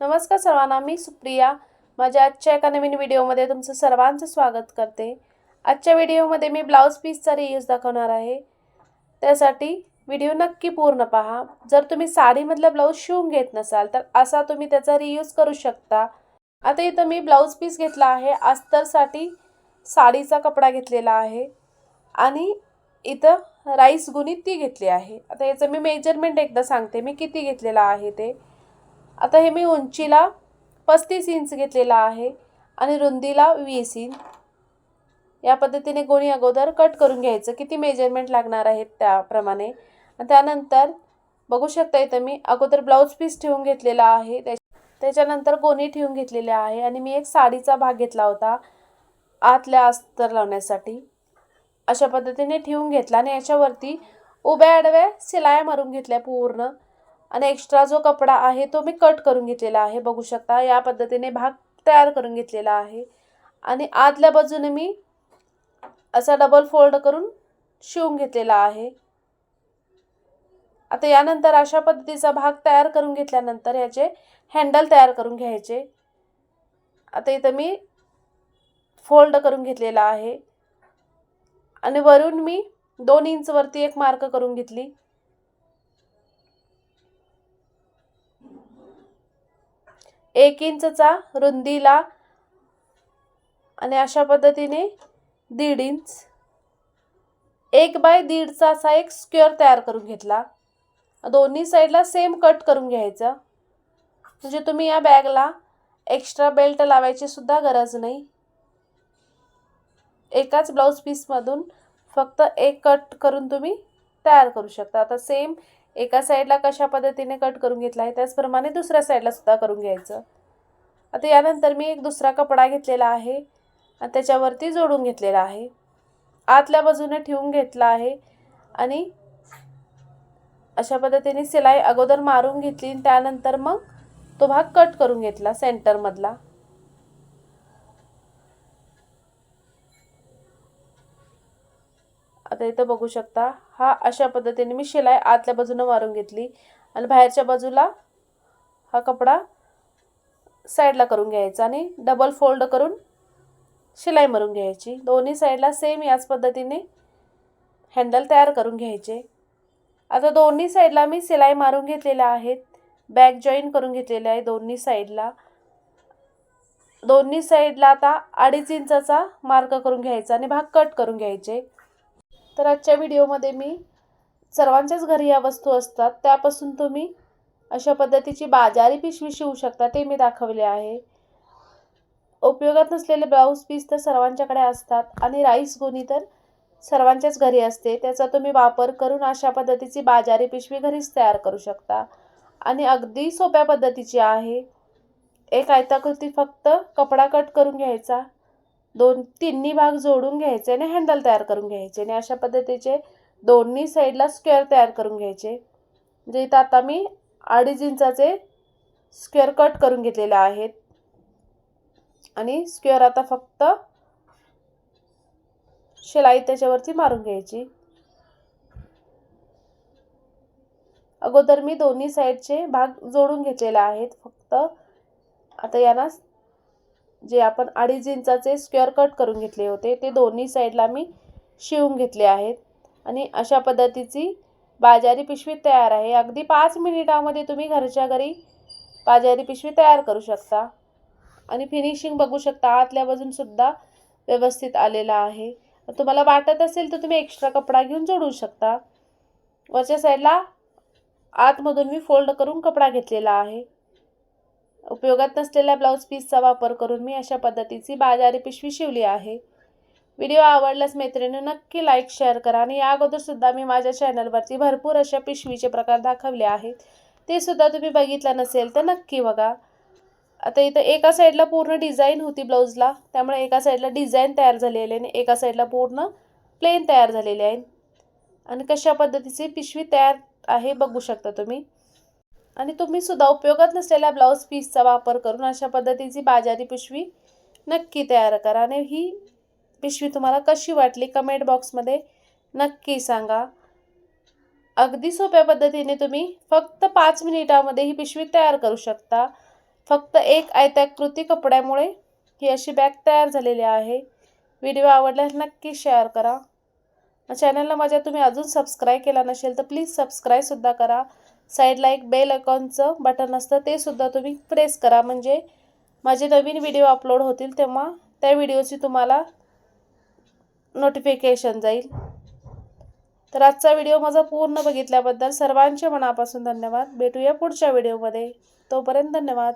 नमस्कार सर्वांना मी सुप्रिया. माझ्या आजच्या एका नवीन व्हिडिओमध्ये तुमचं सर्वांचं स्वागत करते. आजच्या व्हिडिओमध्ये मी ब्लाऊज पीसचा रियूज दाखवणार आहे. त्यासाठी व्हिडिओ नक्की पूर्ण पहा. जर तुम्ही साडीमधला ब्लाऊज शिवून घेत नसाल तर असा तुम्ही त्याचा रियूज करू शकता. आता इथं मी ब्लाऊज पीस घेतला आहे. अस्तरसाठी साडीचा कपडा घेतलेला आहे. आणि इथं राईस गुणी ती घेतली आहे. आता याचं मी मेजरमेंट एकदा सांगते. मी किती घेतलेला आहे ते. आता हे मी उंचीला पस्तीस इंच घेतलेला आहे आणि रुंदीला वीस इंच. या पद्धतीने गोणी अगोदर कट करून घ्यायचं. किती मेजरमेंट लागणार आहेत त्याप्रमाणे. त्यानंतर बघू शकता इथं मी अगोदर ब्लाऊज पीस ठेवून घेतलेला आहे. त्याच्यानंतर गोणी ठेवून घेतलेली आहे आणि मी एक साडीचा भाग घेतला होता आतल्या अस्तर लावण्यासाठी. अशा पद्धतीने ठेवून घेतला आणि याच्यावरती उभ्या आडव्या शिलाया मारून घेतल्या पूर्ण. आणि एक्स्ट्रा जो कपडा आहे तो मी कट करून घेतलेला आहे. बघू शकता या पद्धतीने भाग तयार करून घेतलेला आहे. आणि आतल्या बाजूने मी असा डबल फोल्ड करून शिवून घेतलेला आहे. आता यानंतर अशा पद्धतीचा भाग तयार करून घेतल्यानंतर याचे हँडल तयार करून घ्यायचे. आता इथं मी फोल्ड करून घेतलेला आहे. आणि वरून मी दोन इंचवरती एक मार्क करून घेतली. एक इंचचा रुंदीला आणि अशा पद्धतीने दीड इंच. एक बाय दीडचा असा एक स्क्वेअर तयार करून घेतला. दोन्ही साईडला सेम कट करून घ्यायचं. म्हणजे तुम्ही या बॅगला एक्स्ट्रा बेल्ट लावायची सुद्धा गरज नाही. एकाच ब्लाऊज पीसमधून फक्त एक कट करून तुम्ही तयार करू शकता. आता सेम एका साईडला कशा पद्धतीने कट करून घेतला आहे त्याचप्रमाणे दुसऱ्या साईडला सुद्धा करून घ्यायचं. आता यानंतर मी एक दुसरा कपडा घेतलेला आहे आणि त्याच्यावरती जोडून घेतलेला आहे. आतल्या बाजूने ठेवून घेतला आहे आणि अशा पद्धतीने सिलाई अगोदर मारून घेतली आणि त्यानंतर मग तो भाग कट करून घेतला सेंटरमधला आता इथं बघू शकता. हा अशा पद्धतीने मी शिलाई आतल्या बाजूनं मारून घेतली. आणि बाहेरच्या बाजूला हा कपडा साईडला करून घ्यायचा आणि डबल फोल्ड करून शिलाई मारून घ्यायची. दोन्ही साईडला सेम याच पद्धतीने हँडल तयार करून घ्यायचे. आता दोन्ही साईडला मी शिलाई मारून घेतलेल्या आहेत. बॅक जॉईन करून घेतलेले आहे दोन्ही साईडला. दोन्ही साईडला आता अडीच इंचाचा मार्क करून घ्यायचा आणि भाग कट करून घ्यायचे. तर आजच्या व्हिडिओमध्ये मी सर्वांच्याच घरी या वस्तू असतात त्यापासून तुम्ही अशा पद्धतीची बाजारी पिशवी शिवू शकता ते मी दाखवले आहे. उपयोगात नसलेले ब्लाऊज पीस तर सर्वांच्याकडे असतात आणि राईस गोणी तर सर्वांच्याच घरी असते. त्याचा तुम्ही वापर करून अशा पद्धतीची बाजारी पिशवी घरीच तयार करू शकता. आणि अगदी सोप्या पद्धतीची आहे. एक आयताकृती फक्त कपडा कट करून घ्यायचा. दोन तिन्ही भाग जोडून घ्यायचे आणि हँडल तयार करून घ्यायचे आणि अशा पद्धतीचे दोन्ही साईडला स्क्वेअर तयार करून घ्यायचे. म्हणजे इथं आता मी अडीच इंचाचे स्क्वेअर कट करून घेतलेले आहेत. आणि स्क्वेअर आता फक्त शिलाई त्याच्यावरती मारून घ्यायची. अगोदर मी दोन्ही साईडचे भाग जोडून घेतलेले आहेत. फक्त आता यांना जे आपण अडीच इंचाचे स्क्वेअर कट करून घेतले होते ते दोन्ही साईडला मी शिवून घेतले आहेत. आणि अशा पद्धतीची बाजारी पिशवी तयार आहे. अगदी पाच मिनिटामध्ये तुम्ही घरच्या घरी बाजारी पिशवी तयार करू शकता. आणि फिनिशिंग बघू शकता. आतल्या बाजूनसुद्धा व्यवस्थित आलेला आहे. तुम्हाला वाटत असेल तर तुम्ही एक्स्ट्रा कपडा घेऊन जोडू शकता. वरच्या साईडला आतमधून मी फोल्ड करून कपडा घेतलेला आहे. उपयोगात नसलेल्या ब्लाऊज पीसचा वापर करून मी अशा पद्धतीची बाजारी पिशवी शिवली आहे. व्हिडिओ आवडल्यास मैत्रिणी नक्की लाईक शेअर करा आणि या अगोदरसुद्धा मी माझ्या चॅनलवरती भरपूर अशा पिशवीचे प्रकार दाखवले आहेत. ते सुद्धा तुम्ही बघितलं नसेल तर नक्की बघा. आता इथं एका साईडला पूर्ण डिझाईन होती ब्लाऊजला त्यामुळे एका साईडला डिझाईन तयार झालेली आहे आणि एका साईडला पूर्ण प्लेन तयार झालेले आहे. आणि कशा पद्धतीची पिशवी तयार आहे बघू शकता तुम्ही. आणि तुम्ही सुद्धा उपयोगात नसलेल्या ब्लाऊज पीसचा वापर करून अशा पद्धतीची बाजारी पिशवी नक्की तयार करा. आणि ही पिशवी तुम्हाला कशी वाटली कमेंट बॉक्समध्ये नक्की सांगा. अगदी सोप्या पद्धतीने तुम्ही फक्त पाच मिनिटामध्ये ही पिशवी तयार करू शकता. फक्त एक आयताकृती कपड्यामुळे ही अशी बॅग तयार झालेली आहे. व्हिडिओ आवडल्यास नक्की शेअर करा. चॅनलला माझ्या तुम्ही अजून सबस्क्राईब केला नसेल तर प्लीज सबस्क्राईबसुद्धा करा. साईडला एक बेल अकाउंटचं बटन असतं ते सुद्धा तुम्ही प्रेस करा. म्हणजे माझे नवीन व्हिडिओ अपलोड होतील तेव्हा त्या व्हिडिओची तुम्हाला नोटिफिकेशन जाईल. तर आजचा व्हिडिओ माझा पूर्ण बघितल्याबद्दल सर्वांचे मनापासून धन्यवाद. भेटूया पुढच्या व्हिडिओमध्ये. तोपर्यंत धन्यवाद.